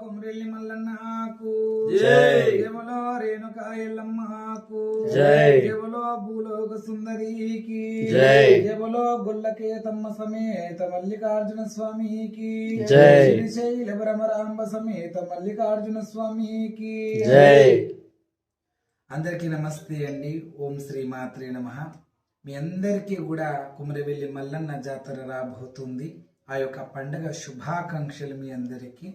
కుమరెల్లి మల్లన్నకు రేణుకా ఎల్లమ్మకు భూలోక సుందరికి. గొల్లకేతమ్మ సమేత మల్లికార్జున స్వామికి. శ్రీశైల భ్రమరాంబ సమేత మల్లికార్జున స్వామికి. అందరికీ నమస్తే అండి. ఓం శ్రీ మాత్రే నమ. మీ అందరికీ కూడా కుమరవెల్లి మల్లన్న జాతర రాబోతుంది. ఆ యొక్క పండగ శుభాకాంక్షలు మీ అందరికీ.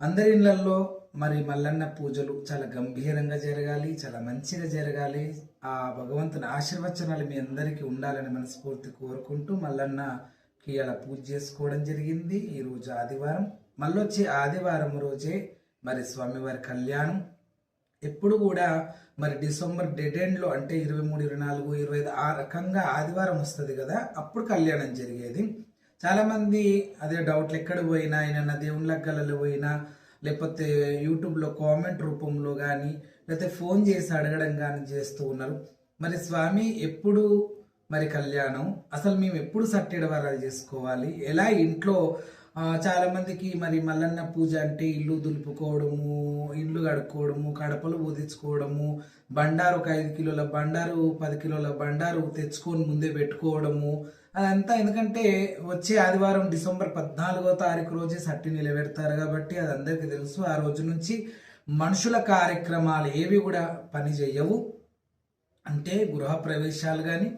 అందరి ఇళ్ళలో మరి మల్లన్న పూజలు చాలా గంభీరంగా జరగాలి చాలా మంచిగా జరగాలి. ఆ భగవంతుని ఆశీర్వచనాలు మీ అందరికీ ఉండాలని మనస్ఫూర్తి కోరుకుంటూ మల్లన్నకి అలా పూజ చేసుకోవడం జరిగింది. ఈరోజు ఆదివారం. మళ్ళొచ్చే ఆదివారం రోజే మరి స్వామివారి కళ్యాణం. ఎప్పుడు కూడా మరి డిసెంబర్ డెడ్ ఎండ్లో అంటే ఇరవై మూడు ఇరవై నాలుగు ఇరవై ఐదు ఆ రకంగా ఆదివారం వస్తుంది కదా అప్పుడు కళ్యాణం జరిగేది. చాలామంది అదే డౌట్లు ఎక్కడ పోయినా ఆయన దేవుళ్ళ గలలో పోయినా లేకపోతే యూట్యూబ్లో కామెంట్ రూపంలో కానీ లేకపోతే ఫోన్ చేసి అడగడం కానీ చేస్తూ ఉన్నారు. మరి స్వామి ఎప్పుడు మరి కళ్యాణం. అసలు మేము ఎప్పుడు సట్టెడవారాలు చేసుకోవాలి? ఎలా ఇంట్లో చాలామందికి చాలా మందికి మరి మల్లన్న పూజ అంటే ఇల్లు దులుపుకోవడము ఇల్లు కడుక్కోవడము కడపలు ఊదించుకోవడము బండారు ఒక ఐదు కిలోల బండారు పది కిలోల బండారు తెచ్చుకొని ముందే పెట్టుకోవడము. అదంతా ఎందుకంటే వచ్చే ఆదివారం డిసెంబర్ పద్నాలుగో తారీఖు రోజే సట్టి నిలబెడతారు కాబట్టి అది అందరికీ తెలుసు. ఆ రోజు నుంచి మనుషుల కార్యక్రమాలు ఏవి కూడా పని చేయవు. అంటే గృహ ప్రవేశాలు కానీ